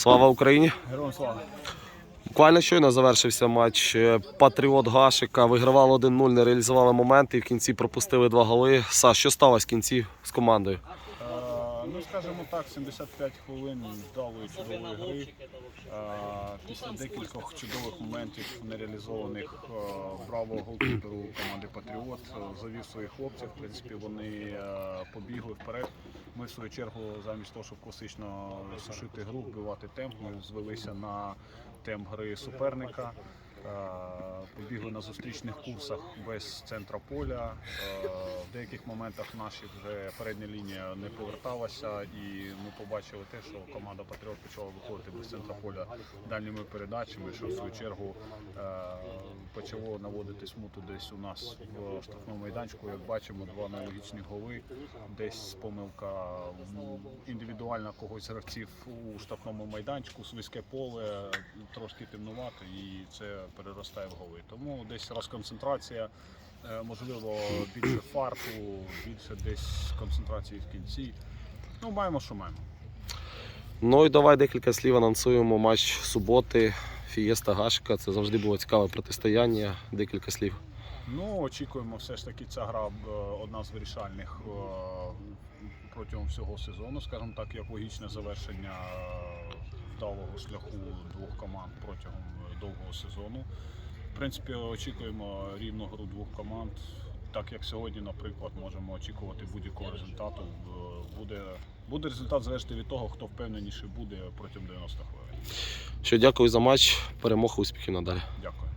Слава Україні! Героям слава. Буквально щойно завершився матч. Е, Патріот Гашика вигравав 1-0, не реалізували моменти і в кінці пропустили два голи. Саш, що сталося в кінці з командою? Е, ну, скажімо так, 75 хвилин вдалої чудової гри. Е, після декількох чудових моментів нереалізованих браво голкіперу команди Патріот завів своїх хлопців. В принципі, вони е, побігли вперед. Ми, в свою чергу, замість того, щоб класично сушити гру, вбивати темп, ми звелися на темп гри суперника. Е, Побігли на зустрічних курсах без центра поля. Е, В деяких моментах наші вже передня лінія не поверталася, і ми побачили те, що команда Патріот почала виходити без центра поля дальніми передачами, що в свою чергу е, почало наводити смуту десь у нас в штрафному майданчику. Як бачимо, два нелогічні голи, десь помилка індивідуальна когось гравців у штрафному майданчику, свиське поле, трошки темнувато, і це переростає в голи. Тому десь розконцентрація, е, можливо, більше фарту, більше десь концентрації в кінці. Ну, маємо, що маємо. Ну і давай декілька слів анонсуємо матч суботи. Фієста Гашика. Це завжди було цікаве протистояння. Декілька слів. Ну, очікуємо, все ж таки, ця гра е, одна з вирішальних е, протягом всього сезону, скажімо так, як логічне завершення вдалого шляху двох команд протягом довгого сезону. В принципі, очікуємо рівну гру двох команд. Так як сьогодні, наприклад, можемо очікувати будь-якого результату. Е, Буде, буде результат залежати від того, хто впевненіше буде протягом 90 хвилин. Що дякую за матч. Перемог, успіхів надалі. Дякую.